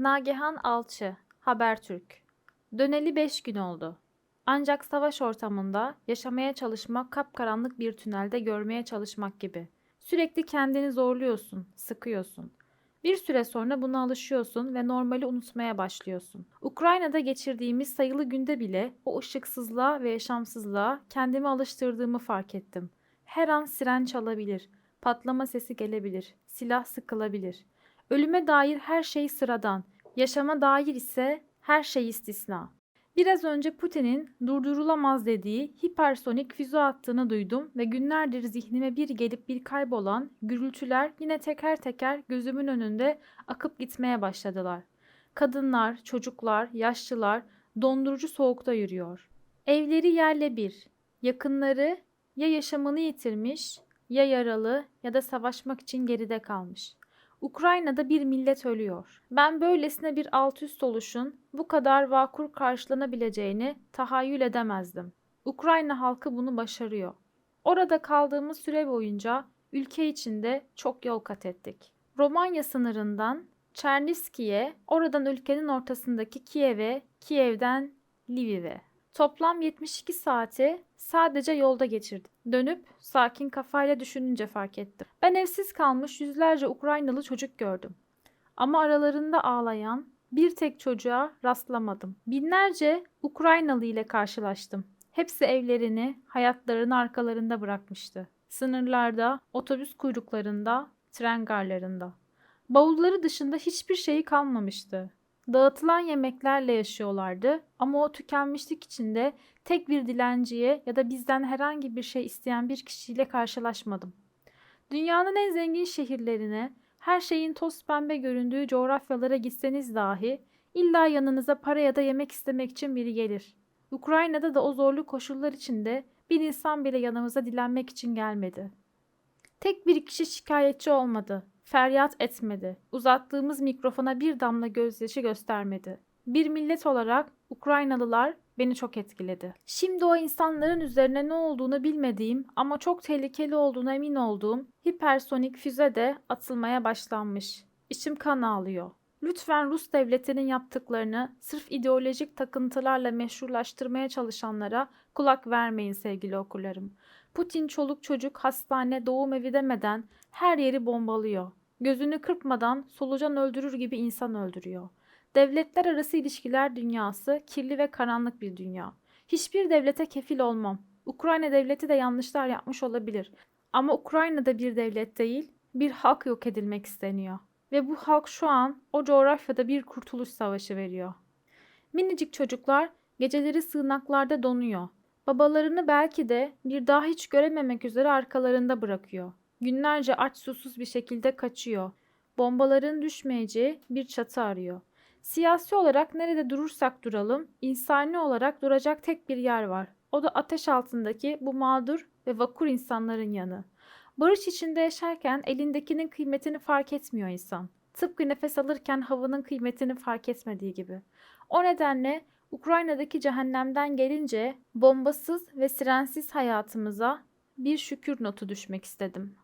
Nagihan Alçı, Habertürk. Döneli beş gün oldu. Ancak savaş ortamında yaşamaya çalışmak kapkaranlık bir tünelde görmeye çalışmak gibi. Sürekli kendini zorluyorsun, sıkıyorsun. Bir süre sonra buna alışıyorsun ve normali unutmaya başlıyorsun. Ukrayna'da geçirdiğimiz sayılı günde bile o ışıksızlığa ve yaşamsızlığa kendimi alıştırdığımı fark ettim. Her an siren çalabilir, patlama sesi gelebilir, silah sıkılabilir. Ölüme dair her şey sıradan, yaşama dair ise her şey istisna. Biraz önce Putin'in durdurulamaz dediği hipersonik füze attığını duydum ve günlerdir zihnime bir gelip bir kaybolan gürültüler yine teker teker gözümün önünde akıp gitmeye başladılar. Kadınlar, çocuklar, yaşlılar dondurucu soğukta yürüyor. Evleri yerle bir. Yakınları ya yaşamını yitirmiş, ya yaralı ya da savaşmak için geride kalmış. Ukrayna'da bir millet ölüyor. Ben böylesine bir alt üst oluşun bu kadar vakur karşılanabileceğini tahayyül edemezdim. Ukrayna halkı bunu başarıyor. Orada kaldığımız süre boyunca ülke içinde çok yol kat ettik. Romanya sınırından Çernivski'ye, oradan ülkenin ortasındaki Kiev'e, Kiev'den Lviv'e. Toplam 72 saati sadece yolda geçirdim. Dönüp sakin kafayla düşününce fark ettim. Ben evsiz kalmış yüzlerce Ukraynalı çocuk gördüm. Ama aralarında ağlayan bir tek çocuğa rastlamadım. Binlerce Ukraynalı ile karşılaştım. Hepsi evlerini, hayatlarını arkalarında bırakmıştı. Sınırlarda, otobüs kuyruklarında, tren garlarında. Bavulları dışında hiçbir şeyi kalmamıştı. Dağıtılan yemeklerle yaşıyorlardı ama o tükenmişlik içinde tek bir dilenciye ya da bizden herhangi bir şey isteyen bir kişiyle karşılaşmadım. Dünyanın en zengin şehirlerine, her şeyin toz pembe göründüğü coğrafyalara gitseniz dahi illa yanınıza para ya da yemek istemek için biri gelir. Ukrayna'da da o zorlu koşullar içinde bir insan bile yanımıza dilenmek için gelmedi. Tek bir kişi şikayetçi olmadı, feryat etmedi, uzattığımız mikrofona bir damla gözyaşı göstermedi. Bir millet olarak Ukraynalılar beni çok etkiledi. Şimdi o insanların üzerine ne olduğunu bilmediğim ama çok tehlikeli olduğuna emin olduğum hipersonik füze de atılmaya başlanmış. İçim kan ağlıyor. Lütfen Rus devletinin yaptıklarını sırf ideolojik takıntılarla meşrulaştırmaya çalışanlara kulak vermeyin sevgili okurlarım. Putin çoluk çocuk hastane doğum evi demeden her yeri bombalıyor. Gözünü kırpmadan solucan öldürür gibi insan öldürüyor. Devletler arası ilişkiler dünyası kirli ve karanlık bir dünya. Hiçbir devlete kefil olmam. Ukrayna devleti de yanlışlar yapmış olabilir. Ama Ukrayna'da bir devlet değil, bir halk yok edilmek isteniyor. Ve bu halk şu an o coğrafyada bir kurtuluş savaşı veriyor. Minicik çocuklar geceleri sığınaklarda donuyor. Babalarını belki de bir daha hiç görememek üzere arkalarında bırakıyor. Günlerce aç susuz bir şekilde kaçıyor. Bombaların düşmeyeceği bir çatı arıyor. Siyasi olarak nerede durursak duralım, insani olarak duracak tek bir yer var. O da ateş altındaki bu mağdur ve vakur insanların yanı. Barış içinde yaşarken elindekinin kıymetini fark etmiyor insan. Tıpkı nefes alırken havanın kıymetini fark etmediği gibi. O nedenle Ukrayna'daki cehennemden gelince bombasız ve sirensiz hayatımıza bir şükür notu düşmek istedim.